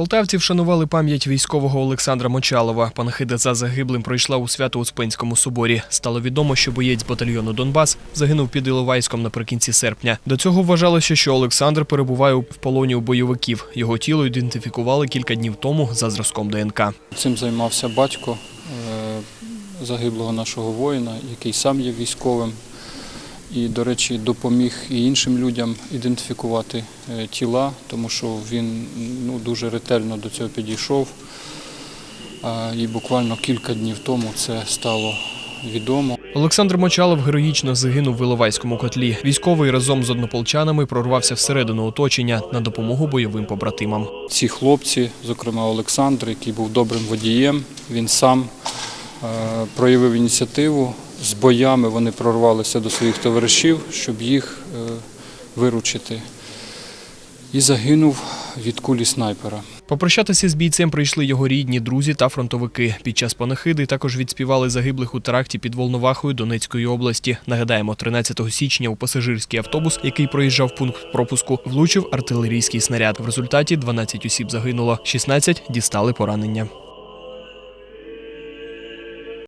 Полтавці вшанували пам'ять військового Олександра Мочалова. Панахида за загиблим пройшла у Свято-Успенському соборі. Стало відомо, що боєць батальйону Донбас загинув під Іловайськом наприкінці серпня. До цього вважалося, що Олександр перебуває в полоні у бойовиків. Його тіло ідентифікували кілька днів тому за зразком ДНК. Цим займався батько е, загиблого нашого воїна, який сам є військовим. І, до речі, допоміг і іншим людям ідентифікувати е, тіла, тому що він ну, дуже ретельно до цього підійшов. І буквально кілька днів тому це стало відомо. Олександр Мочалов героїчно загинув в Іловайському котлі. Військовий разом з однополчанами прорвався всередину оточення на допомогу бойовим побратимам. Ці хлопці, зокрема Олександр, який був добрим водієм, він сам е, проявив ініціативу. З боями вони прорвалися до своїх товаришів, щоб їх е, виручити. І загинув від кулі снайпера. Попрощатися з бійцем прийшли його рідні, друзі та фронтовики. Під час панахиди також відспівали загиблих у теракті під Волновахою Донецької області. Нагадаємо, 13 січня у пасажирський автобус, який проїжджав пункт пропуску, влучив артилерійський снаряд. В результаті 12 осіб загинуло, 16 дістали поранення.